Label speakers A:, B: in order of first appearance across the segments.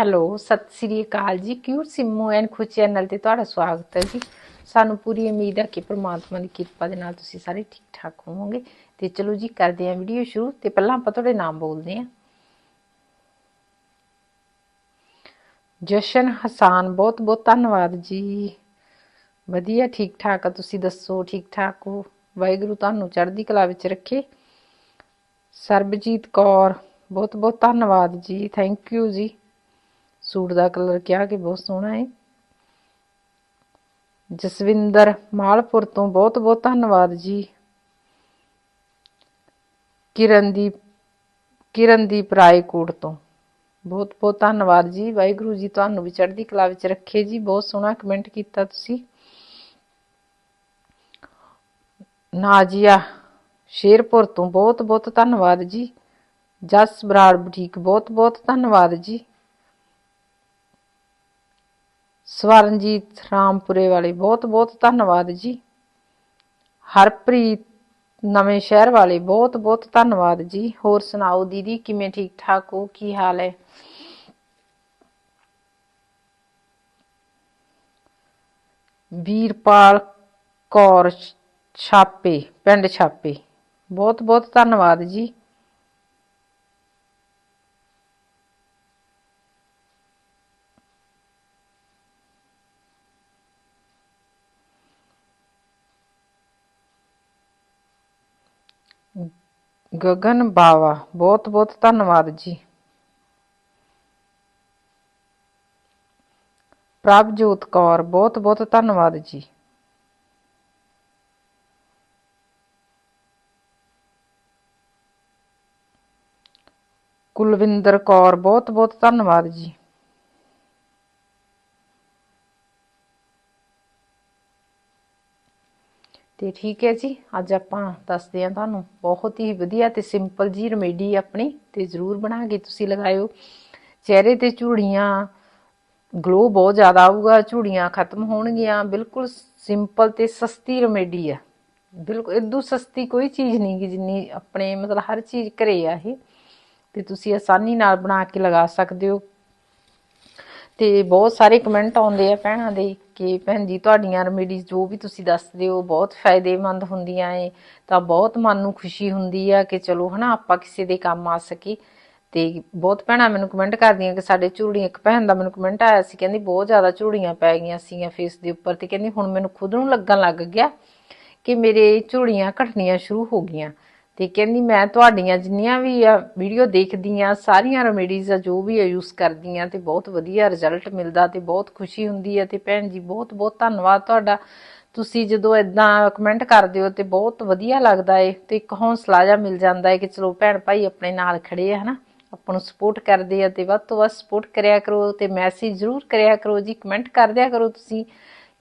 A: Hello, Sat Sri Akal ji. Cute Simmu and Khush channel ਤੇ ਤੁਹਾਡਾ ਸਵਾਗਤ ਹੈ ਜੀ? ਸਾਨੂੰ ਪੂਰੀ ਉਮੀਦ ਹੈ ਕਿ ਪ੍ਰਮਾਤਮਾ ਦੀ ਕਿਰਪਾ ਦੇ ਨਾਲ ਤੁਸੀਂ ਸਾਰੇ ਠੀਕ ਠਾਕ ਹੋਵੋਗੇ। ਤੇ ਚਲੋ ਜੀ, ਕਰਦੇ ਹਾਂ ਵੀਡੀਓ ਸ਼ੁਰੂ। ਤੇ ਪਹਿਲਾਂ ਆਪਾਂ ਤੁਹਾਡੇ ਨਾਮ ਬੋਲਦੇ ਹਾਂ। ਜਸ਼ਨ ਹਸਾਨ ਬਹੁਤ ਬਹੁਤ ਧੰਨਵਾਦ ਜੀ। ਵਧੀਆ ਠੀਕ ਠਾਕ ਆ। ਤੁਸੀਂ ਦੱਸੋ ਠੀਕ ਠਾਕ ਹੋ? ਵਾਹਿਗੁਰੂ ਤੁਹਾਨੂੰ ਚੜ੍ਹਦੀ ਕਲਾ ਵਿੱਚ ਰੱਖੇ। ਸਰਬਜੀਤ ਕੌਰ ਬਹੁਤ ਬਹੁਤ ਧੰਨਵਾਦ ਜੀ। ਥੈਂਕ ਯੂ ਜੀ। ਸੂਟ ਦਾ ਕਲਰ ਕਿਹਾ ਕਿ ਬਹੁਤ ਸੋਹਣਾ ਹੈ। ਜਸਵਿੰਦਰ ਮਾਲਪੁਰ ਤੋਂ ਬਹੁਤ ਬਹੁਤ ਧੰਨਵਾਦ ਜੀ। ਕਿਰਨਦੀਪ ਕਿਰਨਦੀਪ ਰਾਏਕੋਟ ਤੋਂ ਬਹੁਤ ਬਹੁਤ ਧੰਨਵਾਦ ਜੀ। ਵਾਹਿਗੁਰੂ ਜੀ ਤੁਹਾਨੂੰ ਵੀ ਚੜ੍ਹਦੀ ਕਲਾ ਵਿੱਚ ਰੱਖੇ ਜੀ। ਬਹੁਤ ਸੋਹਣਾ ਕਮੈਂਟ ਕੀਤਾ ਤੁਸੀਂ। ਨਾਜੀਆ ਸ਼ੇਰਪੁਰ ਤੋਂ ਬਹੁਤ ਬਹੁਤ ਧੰਨਵਾਦ ਜੀ। ਜਸ ਬਰਾੜ ਬੁਟੀਕ, ਬਹੁਤ ਬਹੁਤ ਧੰਨਵਾਦ ਜੀ। ਸਵਰਨਜੀਤ ਰਾਮਪੁਰੇ ਵਾਲੇ, ਬਹੁਤ ਬਹੁਤ ਧੰਨਵਾਦ ਜੀ। ਹਰਪ੍ਰੀਤ ਨਵੇਂ ਸ਼ਹਿਰ ਵਾਲੇ, ਬਹੁਤ ਬਹੁਤ ਧੰਨਵਾਦ ਜੀ। ਹੋਰ ਸੁਣਾਓ ਦੀਦੀ, ਕਿਵੇਂ ਠੀਕ ਠਾਕ ਹੋ? ਕੀ ਹਾਲ ਹੈ? ਵੀਰਪਾਲ ਕੌਰ ਛਾਪੇ, ਪਿੰਡ ਛਾਪੇ। ਬਹੁਤ ਬਹੁਤ ਧੰਨਵਾਦ ਜੀ। ਗਗਨ ਬਾਵਾ। ਬਹੁਤ ਬਹੁਤ ਧੰਨਵਾਦ ਜੀ। ਪ੍ਰਭਜੋਤ ਕੌਰ, ਬਹੁਤ ਬਹੁਤ ਧੰਨਵਾਦ ਜੀ। ਕੁਲਵਿੰਦਰ ਕੌਰ, ਬਹੁਤ ਬਹੁਤ ਧੰਨਵਾਦ ਜੀ। ਤੇ ਠੀਕ ਹੈ ਜੀ, ਅੱਜ ਆਪਾਂ ਦੱਸਦੇ ਹਾਂ ਤੁਹਾਨੂੰ, ਬਹੁਤ ਹੀ ਵਧੀਆ ਤੇ ਸਿੰਪਲ ਜੀ ਰੈਮੇਡੀ ਆਪਣੀ, ਤੇ ਜ਼ਰੂਰ ਬਣਾ ਕੇ ਤੁਸੀਂ ਲਗਾਇਓ। ਚਿਹਰੇ ਤੇ ਝੂੜੀਆਂ ਗਲੋ ਬਹੁਤ ਜ਼ਿਆਦਾ ਆਊਗਾ, ਝੂੜੀਆਂ ਖਤਮ ਹੋਣਗੀਆਂ, ਬਿਲਕੁਲ ਸਿੰਪਲ ਤੇ ਸਸਤੀ ਰੈਮੇਡੀ ਆ। ਬਿਲਕੁਲ ਇਦੋਂ ਸਸਤੀ ਕੋਈ ਚੀਜ਼ ਨਹੀਂ ਕਿ ਜਿੰਨੀ ਆਪਣੇ, ਮਤਲਬ ਹਰ ਚੀਜ਼ ਘਰੇ ਆ ਇਹ, ਤੇ ਤੁਸੀਂ ਆਸਾਨੀ ਨਾਲ ਬਣਾ ਕੇ ਲਗਾ ਸਕਦੇ ਹੋ। ਤੇ ਬਹੁਤ ਸਾਰੇ ਕਮੈਂਟ ਆਉਂਦੇ ਆ ਭੈਣਾਂ ਦੇ ਕਿ ਭੈਣ ਜੀ, ਤੁਹਾਡੀਆਂ ਰੈਮੇਡੀਜ਼ ਜੋ ਵੀ ਤੁਸੀਂ ਦੱਸਦੇ ਹੋ ਬਹੁਤ ਫਾਇਦੇਮੰਦ ਹੁੰਦੀਆਂ ਏ। ਤਾਂ ਬਹੁਤ ਮਨ ਨੂੰ ਖੁਸ਼ੀ ਹੁੰਦੀ ਆ ਕਿ ਚਲੋ ਹਨਾ, ਆਪਾਂ ਕਿਸੇ ਦੇ ਕੰਮ ਆ ਸਕੀ ਤੇ ਬਹੁਤ ਭੈਣਾਂ ਮੈਨੂੰ ਕਮੈਂਟ ਕਰਦੀਆਂ ਕਿ ਸਾਡੇ ਝੂੜੀਆਂ, ਇੱਕ ਭੈਣ ਦਾ ਮੈਨੂੰ ਕਮੈਂਟ ਆਇਆ ਸੀ, ਕਹਿੰਦੀ ਬਹੁਤ ਜ਼ਿਆਦਾ ਝੂੜੀਆਂ ਪੈ ਗਈਆਂ ਸੀਗੀਆਂ ਫੇਸ ਦੇ ਉੱਪਰ ਤੇ ਕਹਿੰਦੀ ਹੁਣ ਮੈਨੂੰ ਖੁਦ ਨੂੰ ਲੱਗਣ ਲੱਗ ਗਿਆ ਕਿ ਮੇਰੇ ਝੂੜੀਆਂ ਘਟਣੀਆਂ ਸ਼ੁਰੂ ਹੋ ਗਈਆਂ। ਤੇ ਕਹਿੰਦੀ ਮੈਂ ਤੁਹਾਡੀਆਂ ਜਿੰਨੀਆਂ ਵੀ ਆ ਵੀਡੀਓ ਦੇਖਦੀ ਆ, ਸਾਰੀਆਂ ਰੈਮੇਡੀਜ਼ ਆ ਜੋ ਵੀ ਆ ਯੂਜ਼ ਕਰਦੀ ਆ ਤੇ ਬਹੁਤ ਵਧੀਆ ਰਿਜ਼ਲਟ ਮਿਲਦਾ ਤੇ ਬਹੁਤ ਖੁਸ਼ੀ ਹੁੰਦੀ ਆ ਤੇ ਭੈਣ ਜੀ ਬਹੁਤ ਬਹੁਤ ਧੰਨਵਾਦ ਤੁਹਾਡਾ। ਤੁਸੀਂ ਜਦੋਂ ਇਦਾਂ ਕਮੈਂਟ ਕਰਦੇ ਹੋ ਤੇ ਬਹੁਤ ਵਧੀਆ ਲੱਗਦਾ ਏ ਤੇ ਇੱਕ ਹੌਸਲਾ ਜਿਹਾ ਮਿਲ ਜਾਂਦਾ ਹੈ ਕਿ ਚਲੋ ਭੈਣ ਭਾਈ ਆਪਣੇ ਨਾਲ ਖੜੇ ਆ, ਹਨਾ? ਆਪਾਂ ਨੂੰ ਸਪੋਰਟ ਕਰਦੇ ਆ ਤੇ ਵੱਧ ਤੋਂ ਵੱਧ ਸਪੋਰਟ ਕਰਿਆ ਕਰੋ ਤੇ ਮੈਸੇਜ ਜ਼ਰੂਰ ਕਰਿਆ ਕਰੋ ਜੀ ਕਮੈਂਟ ਕਰਦਿਆ ਕਰੋ ਤੁਸੀਂ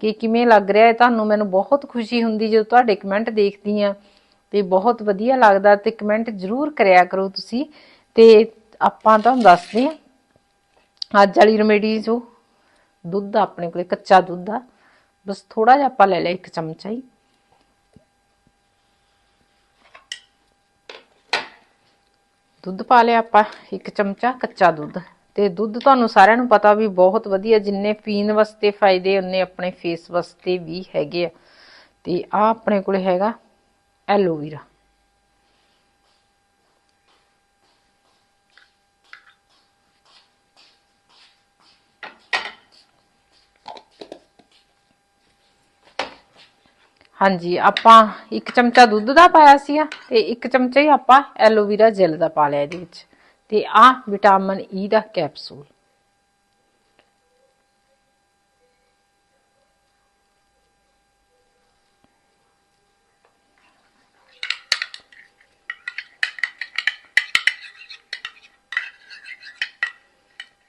A: ਕਿ ਕਿਵੇਂ ਲੱਗ ਰਿਹਾ ਹੈ ਤੁਹਾਨੂੰ ਮੈਨੂੰ ਬਹੁਤ ਖੁਸ਼ੀ ਹੁੰਦੀ ਜਦੋਂ ਤੁਹਾਡੇ ਕਮੈਂਟ ਦੇਖਦੀ ਆ। ਤੇ ਬਹੁਤ ਵਧੀਆ ਲੱਗਦਾ ਤੇ ਕਮੈਂਟ ਜ਼ਰੂਰ ਕਰਿਆ ਕਰੋ ਤੁਸੀਂ। ਤੇ ਆਪਾਂ ਤੁਹਾਨੂੰ ਦੱਸਦੇ ਹਾਂ, ਅੱਜ ਵਾਲੀ ਰੈਮੇਡੀ ਜੋ ਦੁੱਧ ਆਪਣੇ ਕੋਲੇ, ਕੱਚਾ ਦੁੱਧ ਆ, ਬਸ ਥੋੜਾ ਜਿਹਾ ਆਪਾਂ ਲੈ ਲਿਆ ਇੱਕ ਚਮਚਾ ਹੀ। ਦੁੱਧ ਪਾ ਲਿਆ ਆਪਾਂ, ਇੱਕ ਚਮਚਾ ਕੱਚਾ ਦੁੱਧ। ਤੇ ਦੁੱਧ ਤੁਹਾਨੂੰ ਸਾਰਿਆਂ ਨੂੰ ਪਤਾ ਵੀ ਬਹੁਤ ਵਧੀਆ, ਜਿੰਨੇ ਪੀਣ ਵਾਸਤੇ ਫਾਇਦੇ ਉਹਨੇ ਆਪਣੇ ਫੇਸ ਵਾਸਤੇ ਵੀ ਹੈਗੇ ਆ। ਤੇ ਆ ਆਪਣੇ ਕੋਲੇ ਹੈਗਾ ਐਲੋਵੀਰਾ ਹਾਂਜੀ, ਆਪਾਂ ਇੱਕ ਚਮਚਾ ਦੁੱਧ ਦਾ ਪਾਇਆ ਸੀਗਾ ਤੇ ਇੱਕ ਚਮਚਾ ਹੀ ਆਪਾਂ ਐਲੋਵੀਰਾ ਜੈਲ ਦਾ ਪਾ ਲਿਆ ਇਹਦੇ ਵਿੱਚ। ਤੇ ਆ ਵਿਟਾਮਿਨ ਈ ਦਾ ਕੈਪਸੂਲ।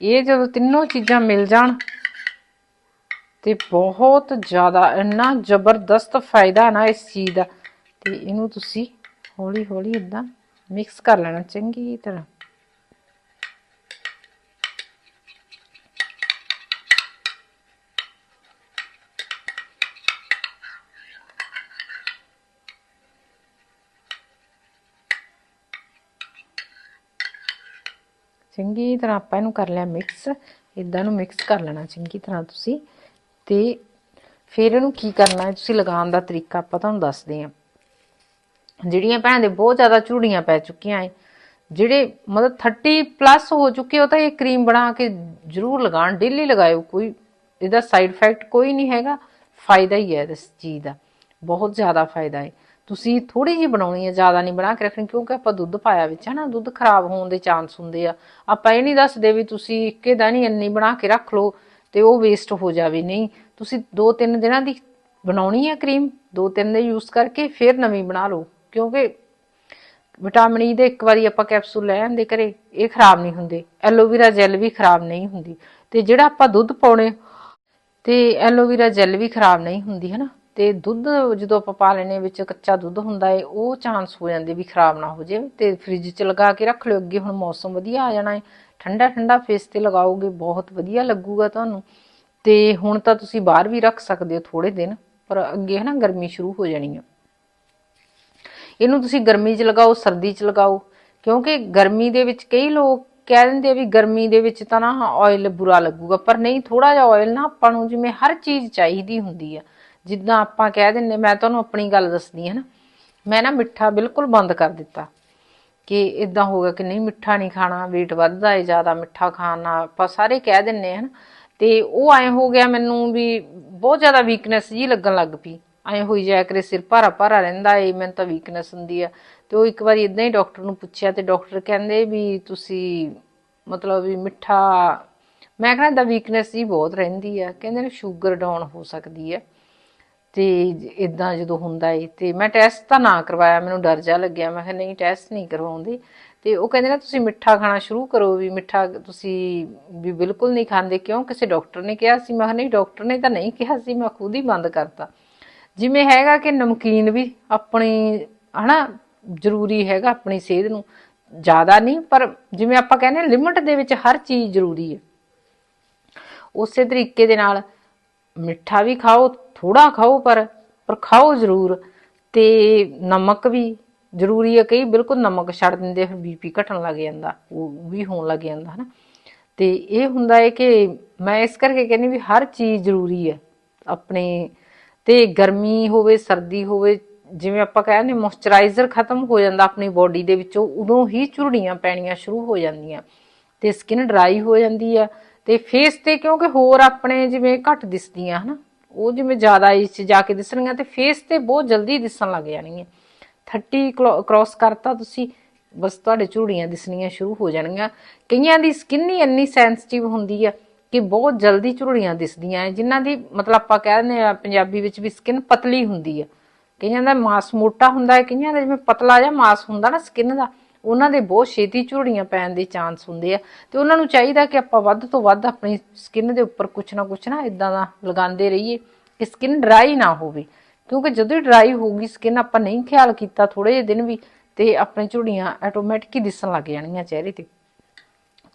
A: ਇਹ ਜਦੋਂ ਤਿੰਨੋਂ ਚੀਜ਼ਾਂ ਮਿਲ ਜਾਣ ਤੇ ਬਹੁਤ ਜ਼ਿਆਦਾ ਇੰਨਾ ਜ਼ਬਰਦਸਤ ਫਾਇਦਾ ਨਾ ਇਸ ਚੀਜ਼ ਦਾ, ਤੇ ਇਹਨੂੰ ਤੁਸੀਂ ਹੌਲੀ ਹੌਲੀ ਇਦਾਂ ਮਿਕਸ ਕਰ ਲੈਣਾ ਚੰਗੀ ਤਰ੍ਹਾਂ। ਚੰਗੀ ਤਰ੍ਹਾਂ ਆਪਾਂ ਇਹਨੂੰ ਕਰ ਲਿਆ ਮਿਕਸ ਇਦਾਂ ਨੂੰ ਮਿਕਸ ਕਰ ਲੈਣਾ ਚੰਗੀ ਤਰ੍ਹਾਂ ਤੁਸੀਂ। ਤੇ ਫਿਰ ਇਹਨੂੰ ਕੀ ਕਰਨਾ ਹੈ ਤੁਸੀਂ ਲਗਾਉਣ ਦਾ ਤਰੀਕਾ ਆਪਾਂ ਤੁਹਾਨੂੰ ਦੱਸਦੇ ਹਾਂ। ਜਿਹੜੀਆਂ ਭੈਣ ਦੇ ਬਹੁਤ ਜ਼ਿਆਦਾ ਝੂੜੀਆਂ ਪੈ ਚੁੱਕੀਆਂ ਏ ਜਿਹੜੇ ਮਤਲਬ 30 ਪਲੱਸ ਹੋ ਚੁੱਕੇ, ਉਹ ਤਾਂ ਇਹ ਕਰੀਮ ਬਣਾ ਕੇ ਜ਼ਰੂਰ ਲਗਾਣ ਡੇਲੀ ਲਗਾਇਓ, ਕੋਈ ਇਹਦਾ ਸਾਈਡ ਇਫੈਕਟ ਕੋਈ ਨਹੀਂ ਹੈਗਾ, ਫਾਇਦਾ ਹੀ ਹੈ ਇਸ ਚੀਜ਼ ਦਾ, ਬਹੁਤ ਜ਼ਿਆਦਾ ਫਾਇਦਾ ਹੈ। ਤੁਸੀਂ ਥੋੜੀ ਜਿਹੀ ਬਣਾਉਣੀ ਹੈ, ਜ਼ਿਆਦਾ ਨਹੀਂ ਬਣਾ ਕੇ ਰੱਖਣੀ, ਕਿਉਂਕਿ ਆਪਾਂ ਦੁੱਧ ਪਾਇਆ ਵਿੱਚ ਹੈ ਨਾ ਦੁੱਧ ਖਰਾਬ ਹੋਣ ਦੇ ਚਾਂਸ ਹੁੰਦੇ ਆ। ਆਪਾਂ ਇਹ ਨਹੀਂ ਦੱਸਦੇ ਵੀ ਤੁਸੀਂ ਇੱਕੇ ਦਾ ਨਹੀਂ, ਇੰਨੀ ਬਣਾ ਕੇ ਰੱਖ ਲਓ ਤੇ ਉਹ ਵੇਸਟ ਹੋ ਜਾਵੇ। ਨਹੀਂ, ਤੁਸੀਂ 2-3 ਦਿਨਾਂ ਦੀ ਬਣਾਉਣੀ ਹੈ ਕਰੀਮ 2-3 ਦੇ ਯੂਜ਼ ਕਰਕੇ ਫਿਰ ਨਵੀਂ ਬਣਾ ਲਓ। ਕਿਉਂਕਿ ਵਿਟਾਮਿਨ ਈ e ਦੇ ਇੱਕ ਵਾਰੀ ਆਪਾਂ ਕੈਪਸੂਲ ਲੈ ਆਂਦੇ ਘਰੇ, ਇਹ ਖਰਾਬ ਨਹੀਂ ਹੁੰਦੇ। ਐਲੋਵੀਰਾ ਜੈਲ ਵੀ ਖਰਾਬ ਨਹੀਂ ਹੁੰਦੀ। ਤੇ ਜਿਹੜਾ ਆਪਾਂ ਦੁੱਧ ਪਾਉਣੇ, ਤੇ ਐਲੋਵੀਰਾ ਜੈਲ ਵੀ ਖਰਾਬ ਨਹੀਂ ਹੁੰਦੀ ਹੈ ਨਾ ਤੇ ਦੁੱਧ ਜਦੋਂ ਆਪਾਂ ਪਾ ਲੈਨੇ ਵਿੱਚ ਕੱਚਾ ਦੁੱਧ ਹੁੰਦਾ ਏ, ਉਹ ਚਾਂਸ ਹੋ ਜਾਂਦੇ ਵੀ ਖਰਾਬ ਨਾ ਹੋ ਜਾਵੇ ਤੇ ਫ੍ਰਿਜ 'ਚ ਲਗਾ ਕੇ ਰੱਖ ਲਿਓ। ਅੱਗੇ ਹੁਣ ਮੌਸਮ ਵਧੀਆ ਆ ਜਾਣਾ ਏ, ਠੰਡਾ ਠੰਡਾ ਫੇਸ ਤੇ ਲਗਾਓਗੇ, ਬਹੁਤ ਵਧੀਆ ਲੱਗੂਗਾ ਤੁਹਾਨੂੰ। ਤੇ ਹੁਣ ਤਾਂ ਤੁਸੀਂ ਬਾਹਰ ਵੀ ਰੱਖ ਸਕਦੇ ਹੋ ਥੋੜੇ ਦਿਨ, ਪਰ ਅੱਗੇ ਹੈ ਨਾ ਗਰਮੀ ਸ਼ੁਰੂ ਹੋ ਜਾਣੀ ਆ। ਇਹਨੂੰ ਤੁਸੀਂ ਗਰਮੀ 'ਚ ਲਗਾਓ, ਸਰਦੀ 'ਚ ਲਗਾਓ, ਕਿਉਂਕਿ ਗਰਮੀ ਦੇ ਵਿੱਚ ਕਈ ਲੋਕ ਕਹਿ ਦਿੰਦੇ ਆ ਵੀ ਗਰਮੀ ਦੇ ਵਿੱਚ ਤਾਂ ਨਾ ਆਇਲ ਬੁਰਾ ਲੱਗੂਗਾ, ਪਰ ਨਹੀਂ ਥੋੜਾ ਜਿਹਾ ਆਇਲ ਨਾ ਆਪਾਂ ਨੂੰ ਜਿਵੇਂ ਹਰ ਚੀਜ਼ ਚਾਹੀਦੀ ਹੁੰਦੀ ਆ। ਜਿੱਦਾਂ ਆਪਾਂ ਕਹਿ ਦਿੰਨੇ ਮੈਂ ਤੁਹਾਨੂੰ ਆਪਣੀ ਗੱਲ ਦੱਸਦੀ ਹਾਂ ਨਾ। ਮੈਂ ਨਾ ਮਿੱਠਾ ਬਿਲਕੁਲ ਬੰਦ ਕਰ ਦਿੱਤਾ ਕਿ ਇਦਾਂ ਹੋਗਾ ਕਿ ਨਹੀਂ, ਮਿੱਠਾ ਨਹੀਂ ਖਾਣਾ, weight ਵੱਧਦਾ ਹੈ ਜ਼ਿਆਦਾ ਮਿੱਠਾ ਖਾਣਾ ਆਪਾਂ ਸਾਰੇ ਕਹਿ ਦਿੰਨੇ ਹਨ ਤੇ ਉਹ ਐ ਹੋ ਗਿਆ ਮੈਨੂੰ ਵੀ ਬਹੁਤ ਜ਼ਿਆਦਾ ਵੀਕਨੈਸ ਜੀ ਲੱਗਣ ਲੱਗ ਪਈ। ਐ ਹੋਈ ਜਾਇਆ ਕਰੇ, ਸਿਰ ਭਾਰਾ ਭਾਰਾ ਰਹਿੰਦਾ ਏ, ਮੈਨੂੰ ਤਾਂ ਵੀਕਨੈਸ ਹੁੰਦੀ ਆ। ਤੇ ਉਹ ਇੱਕ ਵਾਰੀ ਇਦਾਂ ਹੀ ਡਾਕਟਰ ਨੂੰ ਪੁੱਛਿਆ ਤੇ ਡਾਕਟਰ ਕਹਿੰਦੇ ਵੀ ਤੁਸੀਂ ਮਤਲਬ ਵੀ ਮਿੱਠਾ, ਮੈਂ ਕਹਿੰਦਾ ਦਾ ਵੀਕਨੈਸ ਜੀ ਬਹੁਤ ਰਹਿੰਦੀ ਆ। ਕਹਿੰਦੇ ਨੇ ਸ਼ੂਗਰ ਡਾਊਨ ਹੋ ਸਕਦੀ ਹੈ ਤੇ ਇਦਾਂ ਜਦੋਂ ਹੁੰਦਾ ਏ ਤੇ ਮੈਂ ਟੈਸਟ ਤਾਂ ਨਾ ਕਰਵਾਇਆ, ਮੈਨੂੰ ਡਰ ਜਾ ਲੱਗਿਆ। ਮੈਂ ਕਿਹਾ, ਨਹੀਂ ਟੈਸਟ ਨਹੀਂ ਕਰਵਾਉਂਦੇ। ਤੇ ਉਹ ਕਹਿੰਦੇ ਨਾ, ਤੁਸੀਂ ਮਿੱਠਾ ਖਾਣਾ ਸ਼ੁਰੂ ਕਰੋ ਵੀ ਮਿੱਠਾ ਤੁਸੀਂ ਵੀ ਬਿਲਕੁਲ ਨਹੀਂ ਖਾਂਦੇ। ਕਿਉਂ? ਕਿਸੇ ਡਾਕਟਰ ਨੇ ਕਿਹਾ ਸੀ। ਮੈਂ ਕਿਹਾ, ਨਹੀਂ ਡਾਕਟਰ ਨੇ ਤਾਂ ਨਹੀਂ ਕਿਹਾ ਸੀ। ਮੈਂ ਖੁਦ ਹੀ ਬੰਦ ਕਰਤਾ। ਜਿਵੇਂ ਹੈਗਾ ਕਿ ਨਮਕੀਨ ਵੀ ਆਪਣੀ, ਹਨਾ, ਜ਼ਰੂਰੀ ਹੈਗਾ ਆਪਣੀ ਸਿਹਤ ਨੂੰ। ਜ਼ਿਆਦਾ ਨਹੀਂ, ਪਰ ਜਿਵੇਂ ਆਪਾਂ ਕਹਿੰਦੇ ਲਿਮਟ ਦੇ ਵਿੱਚ ਹਰ ਚੀਜ਼ ਜ਼ਰੂਰੀ ਹੈ। ਉਸੇ ਤਰੀਕੇ ਦੇ ਨਾਲ ਮਿੱਠਾ ਵੀ ਖਾਓ ਥੋੜਾ ਖਾਓ, ਪਰ ਪਰ ਖਾਓ ਜ਼ਰੂਰ। ਤੇ ਨਮਕ ਵੀ ਜ਼ਰੂਰੀ ਹੈ, ਕਈ ਬਿਲਕੁਲ ਨਮਕ ਛੱਡ ਦਿੰਦੇ ਫਿਰ ਬੀਪੀ ਘਟਣ ਲੱਗ ਜਾਂਦਾ, ਉਹ ਵੀ ਹੋਣ ਲੱਗ ਜਾਂਦਾ, ਹਨਾ। ਤੇ ਇਹ ਹੁੰਦਾ ਹੈ ਕਿ ਮੈਂ ਇਸ ਕਰਕੇ ਕਹਿੰਦੀ ਵੀ ਹਰ ਚੀਜ਼ ਜ਼ਰੂਰੀ ਹੈ, ਆਪਣੇ, ਤੇ ਗਰਮੀ ਹੋਵੇ, ਸਰਦੀ ਹੋਵੇ, ਜਿਵੇਂ ਆਪਾਂ ਕਹਿੰਦੇ ਮੋਇਸਚਰਾਈਜ਼ਰ ਖਤਮ ਹੋ ਜਾਂਦਾ ਆਪਣੀ ਬਾਡੀ ਦੇ ਵਿੱਚੋਂ, ਉਦੋਂ ਹੀ ਝੁਰੜੀਆਂ ਪੈਣੀਆਂ ਸ਼ੁਰੂ ਹੋ ਜਾਂਦੀਆਂ। ਤੇ ਸਕਿਨ ਡਰਾਈ ਹੋ ਜਾਂਦੀ ਆ ਤੇ ਫੇਸ ਤੇ ਕਿਉਂਕਿ ਹੋਰ ਆਪਣੇ ਜਿਵੇਂ ਘੱਟ ਦਿਸਦੀਆਂ ਹਨਾ, ਉਹ ਜਿਵੇਂ ਜ਼ਿਆਦਾ ਇਸ 'ਚ ਜਾ ਕੇ ਦਿਸਣਗੀਆਂ ਤੇ ਫੇਸ ਤੇ ਬਹੁਤ ਜਲਦੀ ਦਿਸਣ ਲੱਗ ਜਾਣਗੀਆਂ। 30 ਕ੍ਰਾਸ ਕਰਤਾ ਤੁਸੀਂ, ਬਸ ਤੁਹਾਡੇ ਝੂੜੀਆਂ ਦਿਸਣੀਆਂ ਸ਼ੁਰੂ ਹੋ ਜਾਣਗੀਆਂ। ਕਈਆਂ ਦੀ ਸਕਿਨ ਹੀ ਇੰਨੀ ਸੈਂਸਿਟਿਵ ਹੁੰਦੀ ਆ ਕਿ ਬਹੁਤ ਜਲਦੀ ਝੁਰੜੀਆਂ ਦਿਸਦੀਆਂ ਜਿਨ੍ਹਾਂ ਦੀ ਮਤਲਬ ਆਪਾਂ ਕਹਿ ਦਿੰਦੇ ਆ ਪੰਜਾਬੀ ਵਿੱਚ ਵੀ ਸਕਿਨ ਪਤਲੀ ਹੁੰਦੀ ਆ। ਕਈਆਂ ਦਾ ਮਾਸ ਮੋਟਾ ਹੁੰਦਾ ਹੈ, ਕਈਆਂ ਦਾ ਜਿਵੇਂ ਪਤਲਾ ਜਿਹਾ ਮਾਸ ਹੁੰਦਾ ਨਾ ਸਕਿਨ ਦਾ ਉਹਨਾਂ ਦੇ ਬਹੁਤ ਛੇਤੀ ਝੁਰੜੀਆਂ ਪੈਣ ਦੇ ਚਾਂਸ ਹੁੰਦੇ ਆ। ਤੇ ਉਹਨਾਂ ਨੂੰ ਚਾਹੀਦਾ ਕਿ ਆਪਾਂ ਵੱਧ ਤੋਂ ਵੱਧ ਆਪਣੀ ਸਕਿਨ ਦੇ ਉੱਪਰ ਕੁਛ ਨਾ ਕੁਛ ਨਾ ਇਦਾਂ ਦਾ ਲਗਾਉਂਦੇ ਰਹੀਏ ਕਿ ਸਕਿਨ ਡਰਾਈ ਨਾ ਹੋਵੇ। ਕਿਉਂਕਿ ਜਦੋਂ ਹੀ ਡਰਾਈ ਹੋਊਗੀ ਸਕਿਨ ਆਪਾਂ ਨਹੀਂ ਖਿਆਲ ਕੀਤਾ ਥੋੜੇ ਜਿਹੇ ਦਿਨ ਵੀ ਤੇ ਆਪਣੇ ਝੁਰੜੀਆਂ ਆਟੋਮੈਟਿਕ ਹੀ ਦਿਸਣ ਲੱਗ ਜਾਣਗੀਆਂ ਚਿਹਰੇ ਤੇ।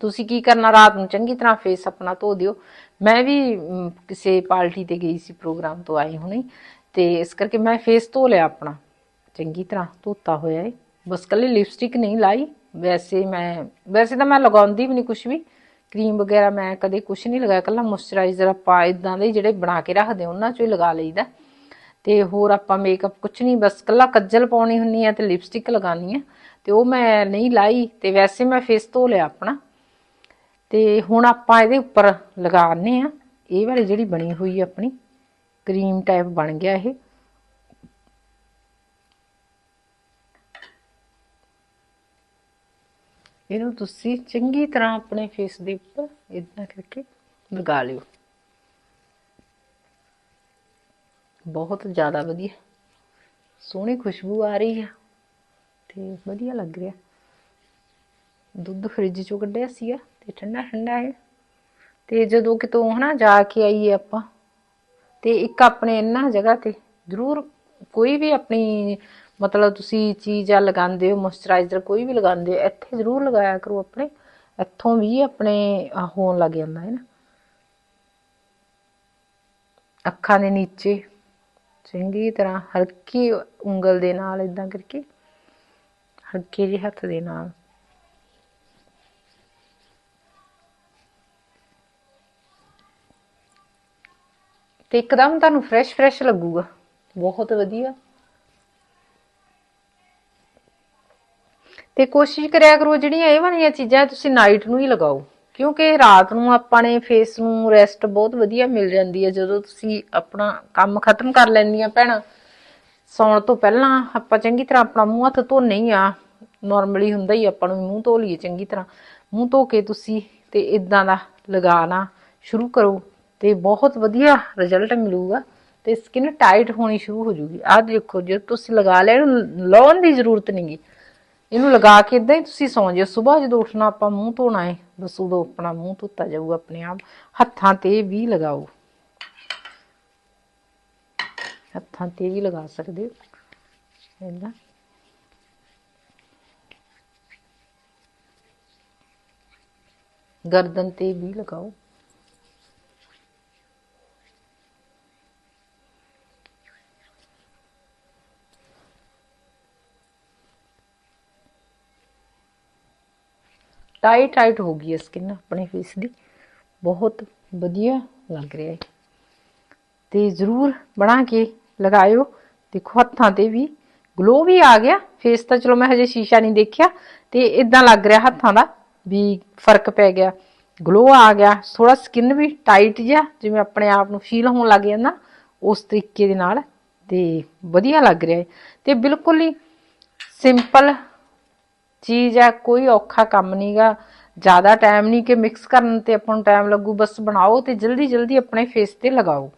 A: ਤੁਸੀਂ ਕੀ ਕਰਨਾ, ਰਾਤ ਨੂੰ ਚੰਗੀ ਤਰ੍ਹਾਂ ਫੇਸ ਆਪਣਾ ਧੋ ਦਿਓ। ਮੈਂ ਵੀ ਕਿਸੇ ਪਾਰਟੀ ਤੇ ਗਈ ਸੀ ਪ੍ਰੋਗਰਾਮ ਤੋਂ ਆਈ ਹੁਣੇ। ਤੇ ਇਸ ਕਰਕੇ ਮੈਂ ਫੇਸ ਧੋ ਲਿਆ ਆਪਣਾ। ਚੰਗੀ ਤਰ੍ਹਾਂ ਧੋਤਾ ਹੋਇਆ ਏ। ਬਸ ਕੱਲੀ ਲਿਪਸਟਿਕ ਨਹੀਂ ਲਾਈ। ਵੈਸੇ ਮੈਂ, ਵੈਸੇ ਤਾਂ ਮੈਂ ਲਗਾਉਂਦੀ ਵੀ ਨਹੀਂ ਕੁਝ ਵੀ। ਕਰੀਮ ਵਗੈਰਾ ਮੈਂ ਕਦੇ ਕੁਝ ਨਹੀਂ ਲਗਾਇਆ। ਕੱਲਾ ਮੋਇਸਚਰਾਈਜ਼ਰ ਆਪਾਂ ਇਦਾਂ ਦੇ ਜਿਹੜੇ ਬਣਾ ਕੇ ਰੱਖਦੇ ਉਹਨਾਂ ਚੋਂ ਹੀ ਲਗਾ ਲਈਦਾ। ਤੇ ਹੋਰ ਆਪਾਂ ਮੇਕਅਪ ਕੁਝ ਨਹੀਂ, ਬਸ ਕੱਲਾ ਕੱਜਲ ਪਾਉਣੀ ਹੁੰਨੀ ਆ ਤੇ ਲਿਪਸਟਿਕ ਲਗਾਉਣੀ ਆ। ਤੇ ਉਹ ਮੈਂ ਨਹੀਂ ਲਾਈ ਤੇ ਵੈਸੇ ਮੈਂ ਫੇਸ ਧੋ ਲਿਆ ਆਪਣਾ। ਤੇ ਹੁਣ ਆਪਾਂ ਇਹਦੇ ਉੱਪਰ ਲਗਾਉਣੇ ਆ ਇਹ ਵਾਲੀ ਜਿਹੜੀ ਬਣੀ ਹੋਈ ਆਪਣੀ ਕਰੀਮ ਟਾਈਪ ਬਣ ਗਿਆ ਇਹ। ਇਹਨੂੰ ਤੁਸੀਂ ਚੰਗੀ ਤਰ੍ਹਾਂ ਆਪਣੇ ਫੇਸ ਦੇ ਉੱਪਰ ਇਦਾਂ ਕਰਕੇ ਲਗਾ ਲਿਓ। ਬਹੁਤ ਜ਼ਿਆਦਾ ਵਧੀਆ। ਸੋਹਣੀ ਖੁਸ਼ਬੂ ਆ ਰਹੀ ਹੈ ਤੇ ਵਧੀਆ ਲੱਗ ਰਿਹਾ। ਦੁੱਧ ਫ੍ਰਿਜ ਚੋਂ ਕੱਢਿਆ ਸੀਗਾ ਤੇ ਠੰਡਾ ਠੰਡਾ ਹੈ। ਤੇ ਜਦੋਂ ਕਿਤੋਂ ਹਨਾ ਜਾ ਕੇ ਆਈਏ ਆਪਾਂ ਤੇ ਇੱਕ ਆਪਣੇ ਇਹਨਾਂ ਜਗ੍ਹਾ ਤੇ ਜ਼ਰੂਰ ਕੋਈ ਵੀ ਆਪਣੀ ਮਤਲਬ ਤੁਸੀਂ ਚੀਜ਼ ਆ ਲਗਾਉਂਦੇ ਹੋ ਮੋਇਸਚਰਾਈਜ਼ਰ ਕੋਈ ਵੀ ਲਗਾਉਂਦੇ ਹੋ, ਇੱਥੇ ਜ਼ਰੂਰ ਲਗਾਇਆ ਕਰੋ ਆਪਣੇ। ਇੱਥੋਂ ਵੀ ਆਪਣੇ ਹੋਣ ਲੱਗ ਜਾਂਦਾ ਹੈ ਨਾ। ਅੱਖਾਂ ਦੇ ਨੀਚੇ, ਚੰਗੀ ਤਰ੍ਹਾਂ ਹਲਕੀ ਉਂਗਲ ਦੇ ਨਾਲ ਇਦਾਂ ਕਰਕੇ, ਹਲਕੇ ਜਿਹੇ ਹੱਥ ਦੇ ਨਾਲ। ਤੇ ਇੱਕਦਮ ਤੁਹਾਨੂੰ ਫਰੈਸ਼ ਫਰੈਸ਼ ਲੱਗੂਗਾ। ਬਹੁਤ ਵਧੀਆ। ਤੇ ਕੋਸ਼ਿਸ਼ ਕਰਿਆ ਕਰੋ ਜਿਹੜੀਆਂ ਇਹ ਵਾਲੀਆਂ ਚੀਜ਼ਾਂ ਤੁਸੀਂ ਨਾਈਟ ਨੂੰ ਹੀ ਲਗਾਓ। ਕਿਉਂਕਿ ਰਾਤ ਨੂੰ ਆਪਾਂ ਨੇ ਫੇਸ ਨੂੰ ਰੈਸਟ ਬਹੁਤ ਵਧੀਆ ਮਿਲ ਜਾਂਦੀ ਹੈ। ਜਦੋਂ ਤੁਸੀਂ ਆਪਣਾ ਕੰਮ ਖਤਮ ਕਰ ਲੈਂਦੀਆਂ ਭੈਣਾਂ, ਸੌਣ ਤੋਂ ਪਹਿਲਾਂ ਆਪਾਂ ਚੰਗੀ ਤਰ੍ਹਾਂ ਆਪਣਾ ਮੂੰਹ ਹੱਥ ਧੋਨੇ ਹੀ ਆ। ਨਾਰਮਲੀ ਹੁੰਦਾ ਹੀ ਆਪਾਂ ਨੂੰ ਵੀ ਮੂੰਹ ਧੋ ਲਈਏ ਚੰਗੀ ਤਰ੍ਹਾਂ। ਮੂੰਹ ਧੋ ਕੇ ਤੁਸੀਂ ਤੇ ਇਦਾਂ ਦਾ ਲਗਾਉਣਾ ਸ਼ੁਰੂ ਕਰੋ ਤੇ ਬਹੁਤ ਵਧੀਆ ਰਿਜ਼ਲਟ ਮਿਲੂਗਾ ਤੇ ਸਕਿਨ ਟਾਈਟ ਹੋਣੀ ਸ਼ੁਰੂ ਹੋ ਜੂਗੀ। ਆਹ ਦੇਖੋ ਜੇ ਤੁਸੀਂ ਲਗਾ ਲਿਆ ਇਹਨੂੰ ਲਾਉਣ ਦੀ ਜ਼ਰੂਰਤ ਨਹੀਂਗੀ ਇਹਨੂੰ ਲਗਾ ਕੇ ਇਦਾਂ ਹੀ ਤੁਸੀਂ ਸੌਂ ਜਾਓ। ਸਵੇਰ ਜਦੋਂ ਉੱਠਣਾ ਆਪਾਂ ਮੂੰਹ ਧੋਣਾ ਹੈ ਬਸ ਉਦੋਂ ਆਪਣਾ ਮੂੰਹ ਧੋਤਾ ਜਾਊਗਾ ਆਪਣੇ ਆਪ। ਹੱਥਾਂ ਤੇ ਵੀ ਲਗਾਓ। ਹੱਥਾਂ ਤੇ ਵੀ ਲਗਾ ਸਕਦੇ ਹੋ। ਏਦਾਂ ਗਰਦਨ ਤੇ ਵੀ ਲਗਾਓ। ਟਾਈਟ ਟਾਈਟ ਹੋ ਗਈ ਹੈ ਸਕਿਨ ਆਪਣੇ ਫੇਸ ਦੀ। ਬਹੁਤ ਵਧੀਆ ਲੱਗ ਰਿਹਾ ਹੈ। ਤੇ ਜ਼ਰੂਰ ਬਣਾ ਕੇ ਲਗਾਇਓ। ਦੇਖੋ ਹੱਥਾਂ ਤੇ ਵੀ ਗਲੋ ਵੀ ਆ ਗਿਆ। ਫੇਸ ਤਾਂ ਚਲੋ ਮੈਂ ਹਜੇ ਸ਼ੀਸ਼ਾ ਨਹੀਂ ਦੇਖਿਆ। ਤੇ ਇਦਾਂ ਲੱਗ ਰਿਹਾ ਹੱਥਾਂ ਦਾ ਵੀ ਫ਼ਰਕ ਪੈ ਗਿਆ। ਗਲੋ ਆ ਗਿਆ। ਥੋੜਾ ਸਕਿਨ ਵੀ ਟਾਈਟ ਜਿਹਾ, ਜਿਵੇਂ ਆਪਣੇ ਆਪ ਨੂੰ ਫੀਲ ਹੋਣ ਲੱਗ ਜਾਂਦਾ, ਉਸ ਤਰੀਕੇ ਦੇ ਨਾਲ। ਤੇ ਵਧੀਆ ਲੱਗ ਰਿਹਾ ਹੈ। ਤੇ ਬਿਲਕੁਲ ਹੀ ਸਿੰਪਲ ਚੀਜ਼ ਹੈ, ਕੋਈ ਔਖਾ ਕੰਮ ਨਹੀਂਗਾ ਜ਼ਿਆਦਾ ਟਾਈਮ ਨਹੀਂ ਕਿ ਮਿਕਸ ਕਰਨ ਤੇ ਆਪਾਂ ਨੂੰ ਟਾਈਮ ਲੱਗੂ। ਬਸ ਬਣਾਓ ਤੇ ਜਲਦੀ ਜਲਦੀ ਆਪਣੇ ਫੇਸ ਤੇ ਲਗਾਓ।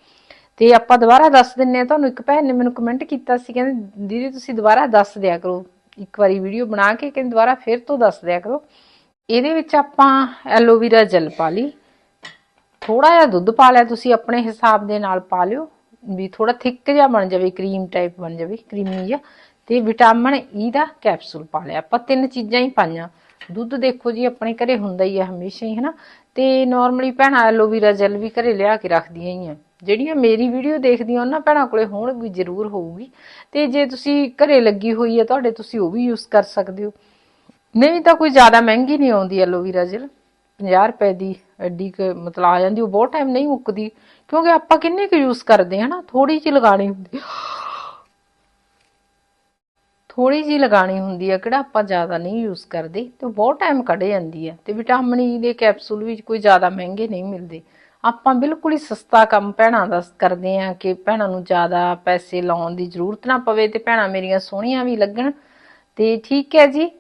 A: ਤੇ ਆਪਾਂ ਦੁਬਾਰਾ ਦੱਸ ਦਿੰਨੇ ਆ, ਤੁਹਾਨੂੰ ਇੱਕ ਭੈਣ ਨੇ ਮੈਨੂੰ ਕਮੈਂਟ ਕੀਤਾ ਸੀ, ਕਹਿੰਦੇ, ਦੀਦੀ, ਤੁਸੀਂ ਦੁਬਾਰਾ ਦੱਸ ਦਿਆ ਕਰੋ। ਇੱਕ ਵਾਰੀ ਵੀਡੀਓ ਬਣਾ ਕੇ ਕਹਿੰਦੇ, ਦੁਬਾਰਾ ਫਿਰ ਤੋਂ ਦੱਸ ਦਿਆ ਕਰੋ। ਇਹਦੇ ਵਿੱਚ ਆਪਾਂ ਐਲੋਵੀਰਾ ਜੈਲ ਪਾ ਲਈ। ਥੋੜਾ ਜਿਹਾ ਦੁੱਧ ਪਾ ਲਿਆ, ਤੁਸੀਂ ਆਪਣੇ ਹਿਸਾਬ ਦੇ ਨਾਲ ਪਾ ਲਿਓ। ਵੀ ਥੋੜਾ ਥਿੱਕ ਜਿਹਾ ਬਣ ਜਾਵੇ ਕਰੀਮ ਟਾਈਪ ਬਣ ਜਾਵੇ ਕਰੀਮੀ ਜਿਹਾ। ਤੇ ਵਿਟਾਮਿਨ ਈ ਦਾ ਕੈਪਸੂਲ ਪਾ ਲਿਆ। ਆਪਾਂ ਤਿੰਨ ਚੀਜ਼ਾਂ ਹੀ ਪਾਈਆਂ। ਦੁੱਧ ਦੇਖੋ ਜੀ, ਆਪਣੇ ਘਰੇ ਹੁੰਦਾ ਹੀ ਹੈ ਹਮੇਸ਼ਾ ਹੀ, ਹਨਾ? ਤੇ ਨਾਰਮਲੀ ਭੈਣਾਂ ਐਲੋਵੀਰਾ ਜੈਲ ਵੀ ਘਰੇ ਲਿਆ ਕੇ ਰੱਖਦੀਆਂ ਹੀ ਆ। ਜਿਹੜੀਆਂ ਮੇਰੀ ਵੀਡੀਓ ਦੇਖਦੀਆਂ, ਉਹਨਾਂ ਭੈਣਾਂ ਕੋਲੇ ਹੋਣ ਵੀ ਜ਼ਰੂਰ ਹੋਊਗੀ। ਤੇ ਜੇ ਤੁਸੀਂ ਘਰੇ ਲੱਗੀ ਹੋਈ ਹੈ ਤੁਹਾਡੇ ਤੁਸੀਂ ਉਹ ਵੀ ਯੂਜ਼ ਕਰ ਸਕਦੇ ਹੋ। ਨਹੀਂ ਤਾਂ ਕੋਈ ਜ਼ਿਆਦਾ ਮਹਿੰਗੀ ਨਹੀਂ ਆਉਂਦੀ ਐਲੋਵੀਰਾ ਜੈਲ। 50 ਰੁਪਏ ਦੀ ਐਡੀ ਕ ਮਤਲਬ ਆ ਜਾਂਦੀ, ਉਹ ਬਹੁਤ ਟਾਈਮ ਨਹੀਂ ਮੁੱਕਦੀ। ਕਿਉਂਕਿ ਆਪਾਂ ਕਿੰਨੇ ਕੁ ਯੂਜ਼ ਕਰਦੇ ਹਾਂ ਨਾ ਥੋੜੀ ਜਿਹੀ ਲਗਾਣੀ ਹੁੰਦੀ। ਥੋੜੀ ਜਿਹੀ ਲਗਾਣੀ ਹੁੰਦੀ ਆ, ਕਿਹੜਾ ਆਪਾਂ ਜ਼ਿਆਦਾ ਨਹੀਂ ਯੂਜ਼ ਕਰਦੇ, ਤੇ ਬਹੁਤ ਟਾਈਮ ਕੱਢ ਜਾਂਦੀ ਆ। ਤੇ ਵਿਟਾਮਿਨ ਈ e ਦੇ ਕੈਪਸੂਲ ਵੀ ਕੋਈ ਜ਼ਿਆਦਾ ਮਹਿੰਗੇ ਨਹੀਂ ਮਿਲਦੇ। ਆਪਾਂ ਬਿਲਕੁਲ ਹੀ ਸਸਤਾ ਕੰਮ ਭੈਣਾਂ ਦਾ ਕਰਦੇ ਆ ਕਿ ਭੈਣਾਂ ਨੂੰ ਜ਼ਿਆਦਾ ਪੈਸੇ ਲਾਉਣ ਦੀ ਜ਼ਰੂਰਤ ਨਾ ਪਵੇ ਤੇ ਭੈਣਾਂ ਮੇਰੀਆਂ ਸੋਹਣੀਆਂ ਵੀ ਲੱਗਣ। ਤੇ ਠੀਕ ਹੈ ਜੀ,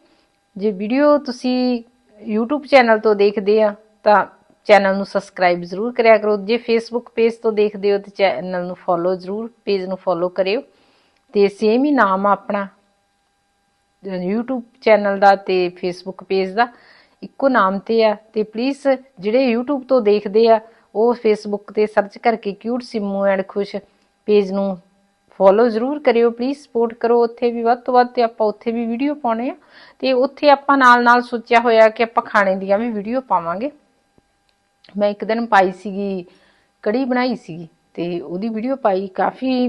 A: ਜੇ ਵੀਡੀਓ ਤੁਸੀਂ YouTube ਚੈਨਲ ਤੋਂ ਦੇਖਦੇ ਆ, ਤਾਂ ਚੈਨਲ ਨੂੰ ਸਬਸਕ੍ਰਾਈਬ ਜ਼ਰੂਰ ਕਰਿਆ ਕਰੋ। ਜੇ Facebook ਪੇਜ ਤੋਂ ਦੇਖਦੇ ਹੋ, ਤੇ ਚੈਨਲ ਨੂੰ ਫੋਲੋ ਜ਼ਰੂਰ ਪੇਜ ਨੂੰ ਫੋਲੋ ਕਰਿਓ। ਤੇ ਸੇਮ ਹੀ ਨਾਮ ਆ ਆਪਣਾ YouTube ਚੈਨਲ ਦਾ ਤੇ Facebook ਪੇਜ ਦਾ ਇੱਕੋ ਨਾਮ ਤੇ ਆ, ਤੇ ਪਲੀਜ਼ ਜਿਹੜੇ YouTube ਤੋਂ ਦੇਖਦੇ ਆ, ਉਹ Facebook ਤੇ ਸਰਚ ਕਰਕੇ cute Simu and Khush page ਨੂੰ ਫੋਲੋ ਜ਼ਰੂਰ ਕਰਿਓ ਪਲੀਜ਼ ਸਪੋਰਟ ਕਰੋ। ਉੱਥੇ ਵੀ ਵੱਧ ਤੋਂ ਵੱਧ ਤੇ ਆਪਾਂ ਉੱਥੇ ਵੀ ਵੀਡੀਓ ਪਾਉਣੇ ਆ, ਤੇ ਉੱਥੇ ਆਪਾਂ ਨਾਲ ਨਾਲ ਸੋਚਿਆ ਹੋਇਆ ਕਿ ਆਪਾਂ ਖਾਣੇ ਦੀਆਂ ਵੀ ਵੀਡੀਓ ਪਾਵਾਂਗੇ। ਮੈਂ ਇੱਕ ਦਿਨ ਪਾਈ ਸੀਗੀ, ਕੜੀ ਬਣਾਈ ਸੀਗੀ, ਤੇ ਉਹਦੀ ਵੀਡੀਓ ਪਾਈ, ਕਾਫੀ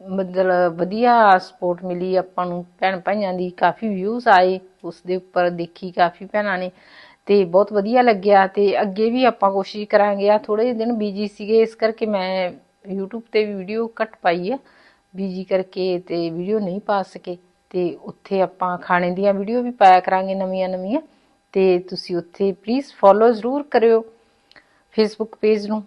A: ਮਤਲਬ ਵਧੀਆ ਸਪੋਰਟ ਮਿਲੀ ਆਪਾਂ ਨੂੰ, ਭੈਣ ਭਾਈਆਂ ਦੀ ਕਾਫੀ ਵਿਊਜ਼ ਆਏ ਉਸ ਦੇ ਉੱਪਰ ਦੇਖੀ ਕਾਫੀ ਭੈਣਾਂ ਨੇ, ਤੇ ਬਹੁਤ ਵਧੀਆ ਲੱਗਿਆ, ਤੇ ਅੱਗੇ ਵੀ ਆਪਾਂ ਕੋਸ਼ਿਸ਼ ਕਰਾਂਗੇ ਆ ਥੋੜੇ ਦਿਨ ਬੀਜੀ ਸੀਗੇ, ਇਸ ਕਰਕੇ ਮੈਂ YouTube ਤੇ ਵੀਡੀਓ ਘੱਟ ਪਾਈ ਆ ਬੀਜੀ ਕਰਕੇ ਤੇ ਵੀਡੀਓ ਨਹੀਂ ਪਾ ਸਕੇ, ਤੇ ਉੱਥੇ ਆਪਾਂ ਖਾਣੇ ਦੀਆਂ ਵੀਡੀਓ ਵੀ ਪਾਇਆ ਕਰਾਂਗੇ ਨਵੀਆਂ ਨਵੀਆਂ, ਤੇ ਤੁਸੀਂ ਉੱਥੇ ਪਲੀਜ਼ ਫੋਲੋ ਜ਼ਰੂਰ ਕਰਿਓ ਫੇਸਬੁੱਕ ਪੇਜ ਨੂੰ,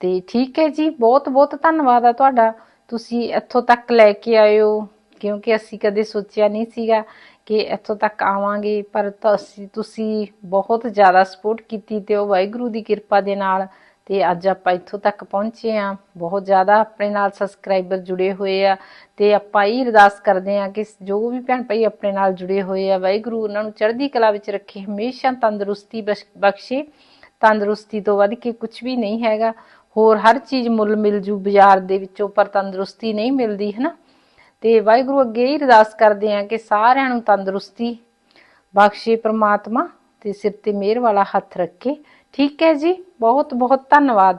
A: ਤੇ ਠੀਕ ਹੈ ਜੀ ਬਹੁਤ ਬਹੁਤ ਧੰਨਵਾਦ ਆ ਤੁਹਾਡਾ। ਤੁਸੀਂ ਇੱਥੋਂ ਤੱਕ ਲੈ ਕੇ ਆਇਓ, ਕਿਉਂਕਿ ਅਸੀਂ ਕਦੇ ਸੋਚਿਆ ਨਹੀਂ ਸੀਗਾ ਕਿ ਇੱਥੋਂ ਤੱਕ ਆਵਾਂਗੇ, ਪਰ ਤੁਸੀਂ ਤੁਸੀਂ ਬਹੁਤ ਜ਼ਿਆਦਾ ਸਪੋਰਟ ਕੀਤੀ ਤੇ ਉਹ ਵਾਹਿਗੁਰੂ ਦੀ ਕਿਰਪਾ ਦੇ ਨਾਲ ਤੇ ਅੱਜ ਆਪਾਂ ਇੱਥੋਂ ਤੱਕ ਪਹੁੰਚੇ ਆ ਬਹੁਤ ਜ਼ਿਆਦਾ ਆਪਣੇ ਨਾਲ ਸਬਸਕ੍ਰਾਈਬਰ ਜੁੜੇ ਹੋਏ ਆ ਤੇ ਆਪਾਂ ਇਹ ਅਰਦਾਸ ਕਰਦੇ ਆ ਕਿ ਜੋ ਵੀ ਭੈਣ ਭਾਈ ਆਪਣੇ ਨਾਲ ਜੁੜੇ ਹੋਏ ਆ, ਵਾਹਿਗੁਰੂ ਉਹਨਾਂ ਨੂੰ ਚੜ੍ਹਦੀ ਕਲਾ ਵਿੱਚ ਰੱਖੇ, ਹਮੇਸ਼ਾ ਤੰਦਰੁਸਤੀ ਬਖਸ਼ੇ ਤੰਦਰੁਸਤੀ ਤੋਂ ਵੱਧ ਕੇ ਕੁਝ ਵੀ ਨਹੀਂ ਹੈਗਾ। ਹੋਰ ਹਰ ਚੀਜ਼ ਮੁੱਲ ਮਿਲ ਜੂ, ਬਾਜ਼ਾਰ ਦੇ ਵਿੱਚੋਂ, ਪਰ ਤੰਦਰੁਸਤੀ ਨਹੀਂ ਮਿਲਦੀ ਹੈ ਨਾ ਤੇ ਵਾਹਿਗੁਰੂ ਅੱਗੇ ਹੀ ਅਰਦਾਸ ਕਰਦੇ ਆ ਕਿ ਸਾਰਿਆਂ ਨੂੰ ਤੰਦਰੁਸਤੀ ਬਖਸ਼ੇ ਪ੍ਰਮਾਤਮਾ ਤੇ ਸਿਰ ਤੇ ਮਿਹਰ ਵਾਲਾ ਹੱਥ ਰੱਖੇ। ਠੀਕ ਹੈ ਜੀ ਬਹੁਤ ਬਹੁਤ ਧੰਨਵਾਦ।